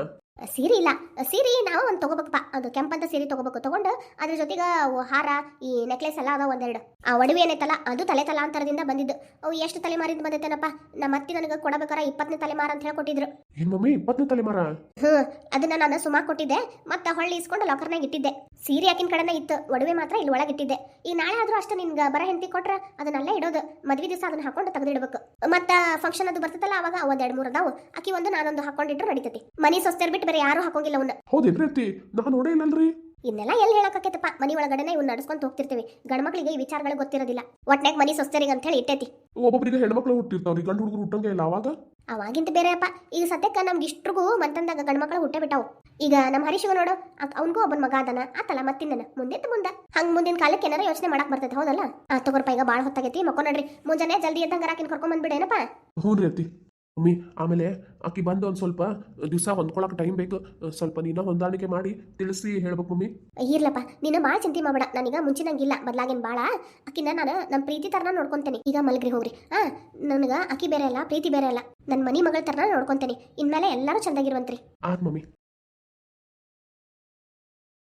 ಸೀರೆ ಇಲ್ಲ. ಸೀರೆ ನಾವು ಒಂದು ತೊಗೋಬೇಕಪ್ಪ ಅದು ಕೆಂಪಂತ ಸೀರೆ ತಗೋಬೇಕು. ತೊಗೊಂಡು ಅದ್ರ ಜೊತೆಗೆ ಹಾರ ಈ ನೆಕ್ಲೆಸ್ ಎಲ್ಲ ಅದಾವ ಒಂದೆರಡು. ಆ ಒಡವೆ ಏನೈತಲ್ಲ ಅದು ತಲೆ ತಲಾಂತರದಿಂದ ಬಂದಿದ್ದು. ಅವು ಎಷ್ಟು ತಲೆಮಾರಿಂದ ಬಂದೈತೇನಪ್ಪ ನಮ್ಮ ಅತ್ತಿ ನನಗೆ ಕೊಡಬೇಕಾರ ಇಪ್ಪತ್ತನೇ ತಲೆಮಾರ ಅಂತ ಹೇಳಿ ಕೊಟ್ಟಿದ್ರು ಏನ್ ಮಮ್ಮಿ ಇಪ್ಪತ್ತನೇ ತಲೆಮಾರ? ಹ್ಮ್ ಅದನ್ನ ನಾನು ಸುಮಾರು ಕೊಟ್ಟಿದ್ದೆ. ಮತ್ತೆ ಹೊಳ್ಳಿ ಇಸ್ಕೊಂಡು ಲಾಕರ್ನಾಗ ಇಟ್ಟಿದ್ದೆ. ಸೀರೆ ಆಕಿನ ಕಡೆನ ಇತ್ತು ಒಡವೆ ಮಾತ್ರ ಇಲ್ಲಿ ಒಳಗೆ ಇಟ್ಟಿದ್ದೆ. ಈ ನಾಳೆ ಆದ್ರೂ ಅಷ್ಟೇ ನಿನ್ಗೆ ಬರ ಹೆಂಡತಿ ಕೊಟ್ರ ಅದನ್ನೆಲ್ಲ ಇಡೋದು ಮದ್ವೆ ದಿವಸ ಅದನ್ನ ಹಾಕೊಂಡು ತೆಗೆದಿಡ್ಬೇಕು. ಮತ್ತ ಫಂಕ್ಷನ್ ಅದು ಬರ್ತದಲ್ಲ ಅವಾಗ ಒಂದ್ ಎರಡು ಮೂರು ಅದಾವು. ಅಕ್ಕಿ ಒಂದು ನಾನೊಂದು ಹಾಕೊಂಡಿಟ್ರು ನಡೀತೈತಿ. ಮನಿ ಸೊಸ್ತೆರ್ ಬಿಟ್ಟು ಬೇರೆ ಯಾರು ಹಾಕೋಂಗಿಲ್ಲ ಅವನ್ನ ಹೌದೇನ್ರಿ ನಾನು ನೋಡೇ ಇಲ್ಲಲ್ರಿ. ಇನ್ನೆಲ್ಲ ಎಲ್ಲಿ ಹೇಳಕ್ಕಾಕೈತಪ್ಪ ಮನಿ ಒಳಗಡೆನೆ ಇವ್ನ ನಡ್ಸ್ಕೊಂತ ಹೋಗ್ತಿರ್ತೀವಿ. ಗಂಡ್ಮಕ್ಳಿಗೆ ಈ ವಿಚಾರಗಳು ಗೊತ್ತಿರೋದಿಲ್ಲ. ಒಟ್ನಾಗ ಮನಿ ಸೊಸ್ತೆರಿಗೆ ಅಂತ ಹೇಳಿ ಇಟ್ಟೈತಿ. ಒಬ್ಬೊಬ್ಬರಿಗೆ ಹೆಣ್ಮಕ್ಳು ಹುಟ್ಟಿರ್ತಾವ್ರಿ ಗಂಡು ಹುಡುಗರು ಹುಟ್ಟಂಗೆ ಇಲ್ಲ ಅವಾಗ? ಅವಾಗಿಂತ ಬೇರೆಯಪ್ಪ ಈಗ ಸದ್ಯಕ್ಕೆ ನಮ್ಗೆ ಇಷ್ಟ್ರಿಗೂ ಮಂತಂದಾಗ ಗಂಡ್ಮಕ್ಳು ಹುಟ್ಟೆ ಬಿಟ್ಟಾವು. ಈಗ ನಮ್ಮ ಹರೀಶಿವ ನೋಡು ಅವನಿಗೂ ಒಬ್ಬನ ಮಗ ಅದನ ಆತಲ್ಲ ಮತ್ತಿಂದನ ಮುಂದೆ ಮುಂದೆ. ಹಂಗ ಮುಂದಿನ ಕಾಲಕ್ಕೆ ಏನಾರ ಯೋಚನೆ ಮಾಡಕ್ ಬರ್ತೈತೆ ಹೌದಲ್ಲ? ಆ ತಗೋರ್ಪ ಈಗ ಭಾಳ ಹೊತ್ತಾಗೈತಿ ಮಕ್ಕೋ ನೋಡ್ರಿ ಮುಂಜಾನೆ ಜಲ್ದಿ ಎದ್ದಂಗ ಆಕಿನ ಕರ್ಕೊಂಡ್ ಬಂದ್ಬಿಡೇನಪ್ಪ? ಹ್ಞೂ ರೀ ಅತ್ತಿ. ಮಮ್ಮಿ ಆಮೇಲೆ ಆಕಿ ಬಂದು ಒಂದು ಸ್ವಲ್ಪ ದಿವಸ ಹೊಂದ್ಕೊಳಕ್ಕೆ ಟೈಮ್ ಬೇಕು ಸ್ವಲ್ಪ ನೀನ ಹೊಂದಾಣಿಕೆ ಮಾಡಿ ತಿಳಿಸಿ ಹೇಳ್ಬೇಕು ಮಮ್ಮಿ. ಇರ್ಲಪ್ಪ ನೀನು ಭಾಳ ಚಿಂತೆ ಮಾಡಬೇಡ ನಾನೀಗ ಮುಂಚಿನಂಗಿಲ್ಲ ಬದ್ಲಾಗಿನ ಬಾಳ. ಅಕ್ಕಿನ ನಾನು ನಮ್ಮ ಪ್ರೀತಿ ತರನ ನೋಡ್ಕೊಂತೇನೆ ಈಗ ಮಲಗ್ರಿ ಹೋಗ್ರಿ ಹಾ ನನಗೆ ಅಕ್ಕಿ ಬೇರೆ ಅಲ್ಲ ಪ್ರೀತಿ ಬೇರೆ ಅಲ್ಲ ನನ್ನ ಮನಿ ಮಗಳ ತರನ ನೋಡ್ಕೊಂತೇನೆ ಇನ್ಮೇಲೆ ಎಲ್ಲರೂ ಚಂದಾಗಿರುವಂತ್ರಿ. ಆತ್ ಮಮ್ಮಿ.